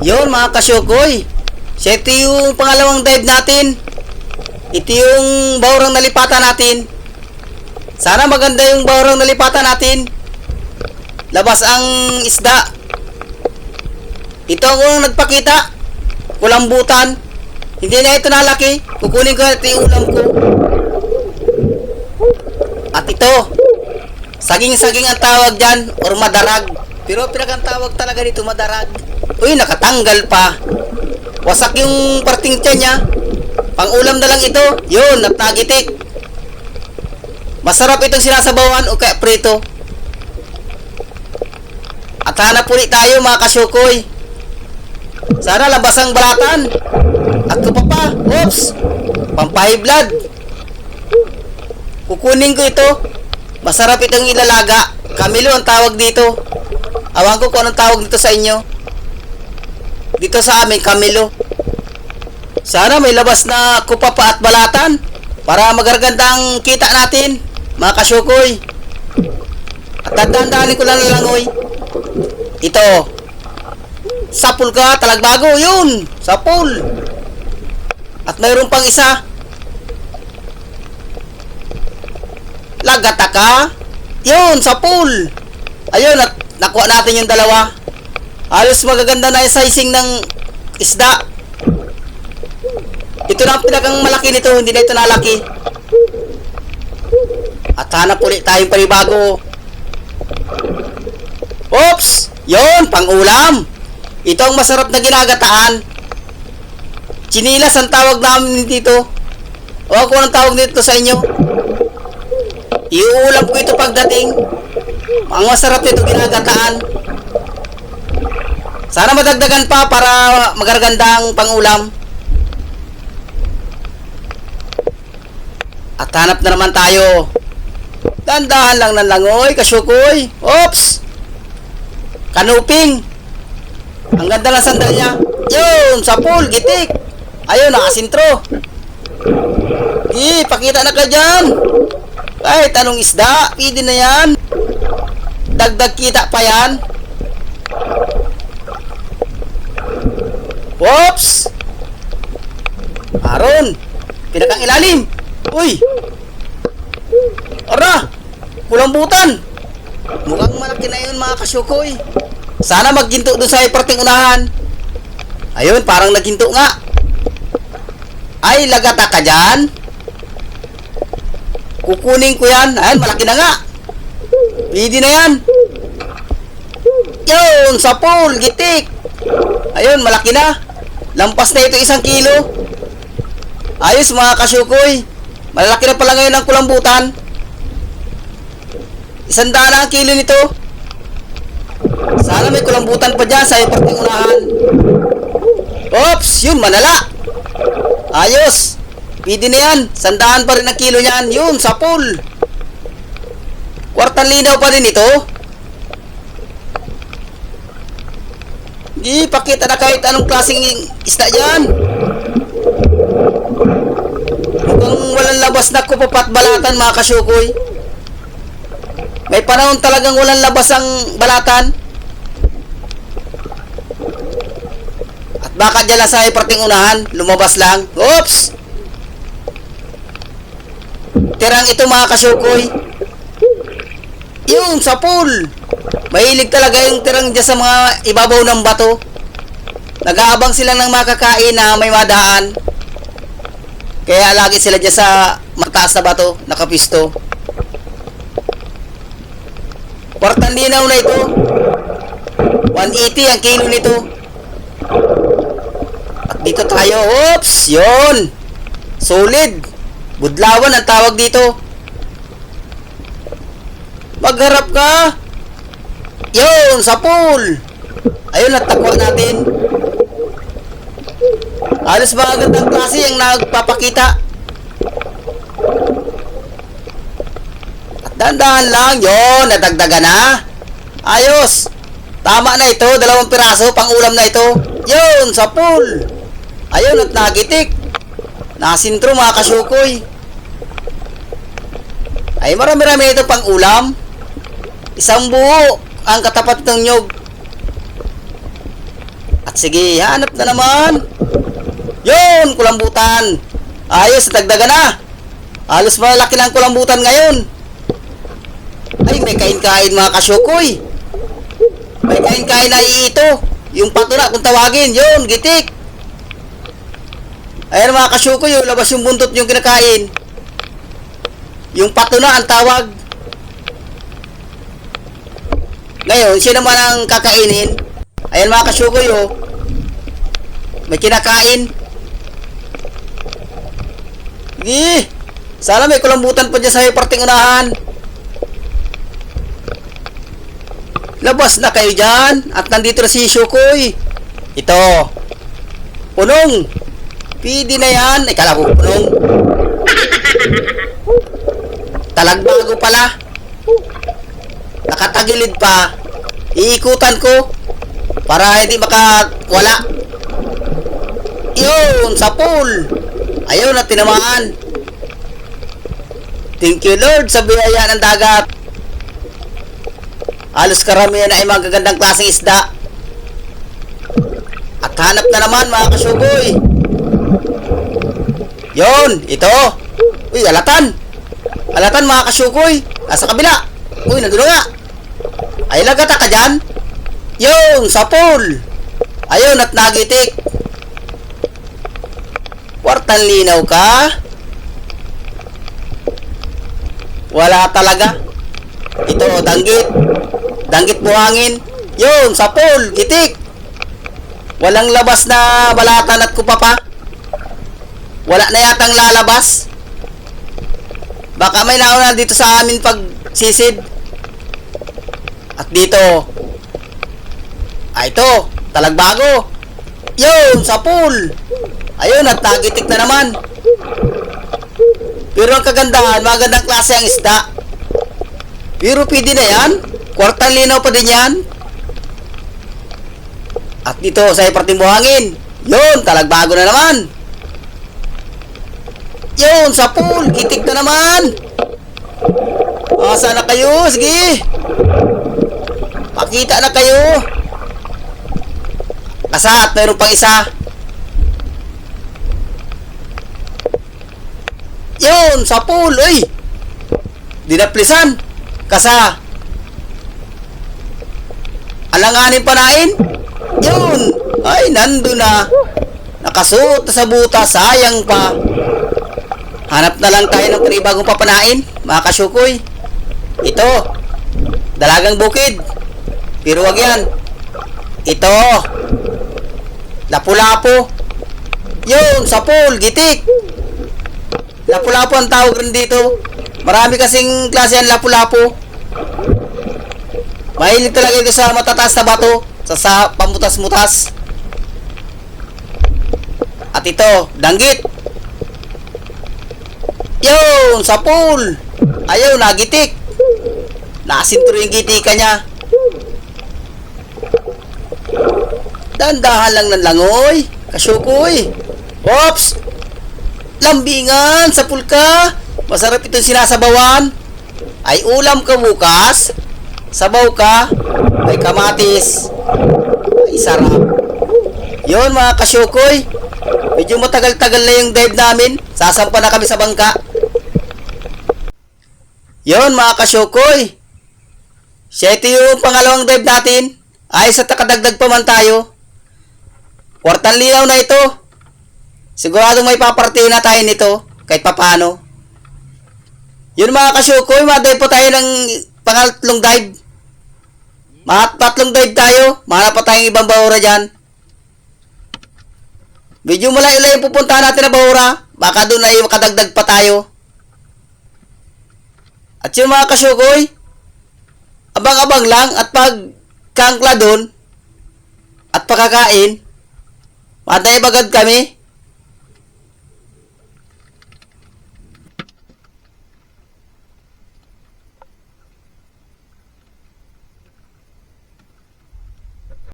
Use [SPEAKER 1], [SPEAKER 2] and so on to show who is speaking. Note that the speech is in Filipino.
[SPEAKER 1] Yun mga kasyukoy. So ito yung pangalawang dive natin. Ito yung bawrang nalipatan natin. Sana maganda yung bawrang nalipatan natin. Labas ang isda. Ito ang unang nagpakita. Kulambutan. Hindi na ito nalaki. Kukunin ko ito yung ulam ko. At ito, saging-saging ang tawag dyan or madarag. Pero pinakang tawag talaga dito madarag. Uy, nakatanggal pa. Wasak yung parting tiyan niya. Pang ulam na lang ito. Yun, at nagitik. Masarap itong sinasabawan o kaya prito. At hanap ulit tayo mga kasyukoy. Sana labas ang balatan. At ko pa pa. Oops. Pampahay blood. Kukunin ko ito. Masarap itong ilalaga. Kamilo ang tawag dito. Awan ko kung anong tawag dito sa inyo. Dito sa amin, Kamilo. Sana may labas na kupapa at balatan para magarganda ang kita natin, mga kasyukoy. At tandaan ko lang lang, oy. Ito. Sapul ka, talagbago, yun. Sapul. At mayroon pang isa. Lagata ka? Yun, sa pool. Ayun, at nakuha natin yung dalawa. Halos magaganda na yung sizing ng isda. Ito na ang pinakang malaki nito, hindi na ito nalaki. At hanap ulit tayong panibago. Oops! Yon, pang-ulam. Ito ang masarap na ginagataan. Chinilas ang tawag namin dito. O ako ang tawag nito sa inyo. Iuulam ko ito pagdating. Ang masarap nito ginagataan. Sana madagdagan pa para magaraganda ang pangulam. At hanap na naman tayo. Dandahan lang ng langoy, kasyukoy. Oops! Kanuping. Ang ganda ng sandal niya. Yun, sa pool, gitik. Ayun, nakasintro. Di, pakita na ka dyan. Kahit anong isda, pwede na yan. Dagdag kita pa yan. Whoops! Aron! Pinakang ilalim! Uy! Ara! Kulambutan! Mukhang malaki na yun mga kasyukoy. Sana magginto doon sa iparting unahan. Ayun, parang nagginto nga. Ay, lagata ka dyan. Kukunin ko yan. Ayun, malaki na nga. Pwede na yan. Yun, sa pool, gitik. Ayun, malaki na. Lampas na ito isang kilo. Ayos mga kasyukoy. Malaki na pala ngayon ang kulambutan. Isang daan ang kilo nito. Sana may kulambutan pa dyan sa iparting unahan. Oops, yun, manala. Ayos. Pwede na yan. Sandaan pa rin ang kilo niyan. Yun, sa pool. Kwartang linaw pa rin ito. Di, pakita na kahit anong klaseng isda dyan. Mukhang walang labas na kupapat balatan mga kasyukoy. May panahon talagang walang labas ang balatan. At baka dyan lang sa iparting unahan, lumabas lang. Oops! Tirang ito mga kasyukoy. Yung sa pool. Mahilig talaga yung tirang dyan sa mga ibabaw ng bato. Nag-aabang sila ng makakain na may madaan. Kaya lagi sila dyan sa mataas na bato, nakapisto. Kwartang linaw na ito. 180 ang kilo nito. At dito tayo. Oops! Yun! Solid! Budlawan ang tawag dito. Magharap ka! Yun! Sa pool! Ayun, natakwa natin. Alas ba agad ang klase ang nagpapakita? At dandahan lang. Yun! Nadagdagan na. Ayos! Tama na ito. Dalawang piraso. Pang ulam na ito. Yun! Sa pool! Ayun, at nagitik. Nasintro mga kasyukoy. Ay marami-rami ito pang ulam. Isang buo ang katapat ng nyog. At Sige, hanap na naman. Yun, kulambutan. Ayos, dagdagan na. Halos malaki lang kulambutan ngayon. Ay, may kain-kain mga kasyukoy. May kain-kain na iito. Yung patula kung tawagin. Yun, gitik. Ayan mga kasyukoy, yung labas yung buntot yung kinakain. Yung patuna ang tawag. Ngayon, siya naman ang kakainin. Ayan mga kasyukoy, oh. May kinakain. Sige. Sana may kulambutan pa dyan sa may parting unahan. Labas na kayo dyan. At nandito na si Shukoy. Ito. Punong. Pidi na yan. Ay, kala ko punong. Talagbago pala. Nakatagilid pa. Iikutan ko. Para hindi makawala. Yun, sa pool. Ayaw na tinamaan. Thank you Lord sa biyaya ng dagat. Halos karamihan ay magagandang klaseng isda. At hanap na naman mga kasugoy. Yon, ito. Uy, alatan. Alatan mga kasugoy. Nasa kabila. Uy, nandun na nga. Ay, lagata ka dyan. Yon, sa pool. Ayun, at nagitik. Kwartan linaw ka? Wala talaga. Ito, danggit. Danggit buhangin. Yun, sa pool, gitik. Walang labas na balatan at kupapa. Wala na yatang lalabas. Baka may nauna dito sa amin pag sisid. At dito. Ah, ito. Talagbago. Yun, sa pool. Ayun, at nagitik na naman. Pero ang kagandahan, magandang klase ang isda. Pero pwede na yan. Kwartang linaw pa din yan. At dito sa iparting buhangin. Yun, talagbago na naman. Yun, sa pool. Kitik na naman. Asa na kayo? Sige. Pakita na kayo. Kasat, mayroon pang isa. Yun, sa pool, uy. Dinaplisan. Kasa. Alanganin panain. Yun. Ay, nando na. Nakasuot na sa buta, sayang pa. Hanap na lang tayo ng panibagong papanain, mga kasyukoy. Ito. Dalagang bukid. Pero wag yan. Ito. Lapu-lapo. Yun, sa pool, gitik. Lapu-lapu ang tawag rin dito. Marami kasing klase ang lapu-lapu. Mahilig talaga ito sa matataas na bato. Sa, sa pamutas-mutas. At ito, danggit. Yun, sa pool. Ayaw, nagitik. Nasinto yung gitika niya. Dandahan lang ng langoy. Kasyukoy. Ops! Lambingan sa pulka. Masarap itong sinasabawan. Ay ulam ka bukas. Sabaw ka. Ay kamatis. Ay sarap. Yun mga kasyukoy. Medyo matagal-tagal na yung dive namin. Sasampa na kami sa bangka. Yun mga kasyukoy. Siya ito yung pangalawang dive natin. Ay sa takadagdag pa man tayo. Kwartan linaw na ito. Siguradong may paparte na tayo nito. Kahit papano. Yun mga kasyukoy. Madive po tayo ng pangatlong dive. Mga tatlong dive tayo. Mahanap pa tayong ibang bahura dyan. Medyo malayo-layo yung pupuntahan natin na bahura. Baka doon ay makadagdag pa tayo. At yung mga kasyukoy, abang-abang lang at pag kangkla doon at pagkakain, matay bagad kami.